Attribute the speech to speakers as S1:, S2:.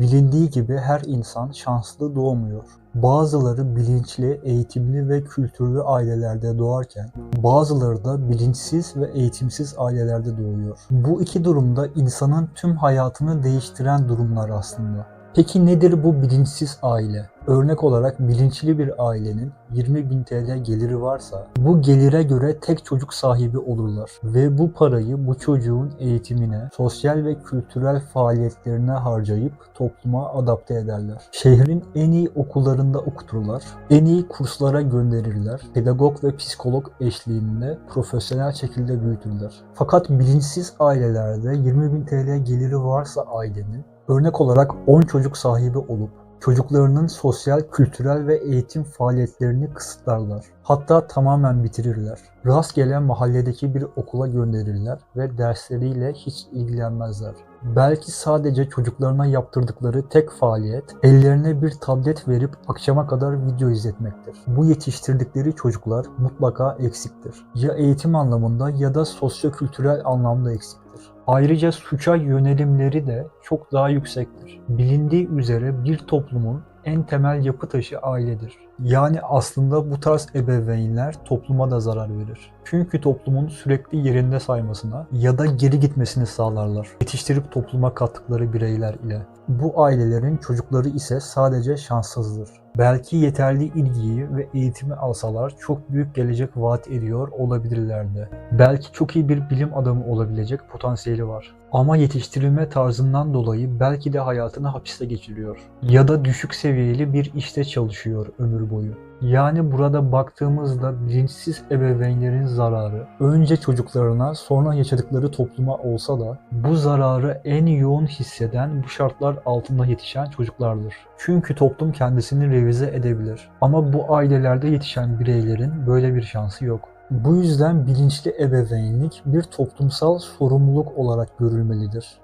S1: Bilindiği gibi her insan şanslı doğmuyor. Bazıları bilinçli, eğitimli ve kültürlü ailelerde doğarken bazıları da bilinçsiz ve eğitimsiz ailelerde doğuyor. Bu iki durumda insanın tüm hayatını değiştiren durumlar aslında. Peki nedir bu bilinçsiz aile? Örnek olarak bilinçli bir ailenin 20 bin TL geliri varsa bu gelire göre tek çocuk sahibi olurlar ve bu parayı bu çocuğun eğitimine, sosyal ve kültürel faaliyetlerine harcayıp topluma adapte ederler. Şehrin en iyi okullarında okuturlar, en iyi kurslara gönderirler, pedagog ve psikolog eşliğinde profesyonel şekilde büyütürler. Fakat bilinçsiz ailelerde 20 bin TL geliri varsa ailenin örnek olarak 10 çocuk sahibi olup çocuklarının sosyal, kültürel ve eğitim faaliyetlerini kısıtlarlar. Hatta tamamen bitirirler. Rastgele mahalledeki bir okula gönderirler ve dersleriyle hiç ilgilenmezler. Belki sadece çocuklarına yaptırdıkları tek faaliyet ellerine bir tablet verip akşama kadar video izletmektir. Bu yetiştirdikleri çocuklar mutlaka eksiktir. Ya eğitim anlamında ya da sosyo-kültürel anlamda eksiktir. Ayrıca suça yönelimleri de çok daha yüksektir. Bilindiği üzere bir toplumun en temel yapı taşı ailedir. Yani aslında bu tarz ebeveynler topluma da zarar verir. Çünkü toplumun sürekli yerinde saymasına ya da geri gitmesini sağlarlar. Yetiştirip topluma kattıkları bireyler ile. Bu ailelerin çocukları ise sadece şanssızdır. Belki yeterli ilgiyi ve eğitimi alsalar çok büyük gelecek vaat ediyor olabilirlerdi. Belki çok iyi bir bilim adamı olabilecek potansiyeli var. Ama yetiştirilme tarzından dolayı belki de hayatını hapiste geçiriyor. Ya da düşük seviyeli bir işte çalışıyor ömür boyu. Yani burada baktığımızda bilinçsiz ebeveynlerin zararı önce çocuklarına sonra yaşadıkları topluma olsa da bu zararı en yoğun hisseden bu şartlar altında yetişen çocuklardır. Çünkü toplum kendisini revize edebilir. Ama bu ailelerde yetişen bireylerin böyle bir şansı yok. Bu yüzden bilinçli ebeveynlik bir toplumsal sorumluluk olarak görülmelidir.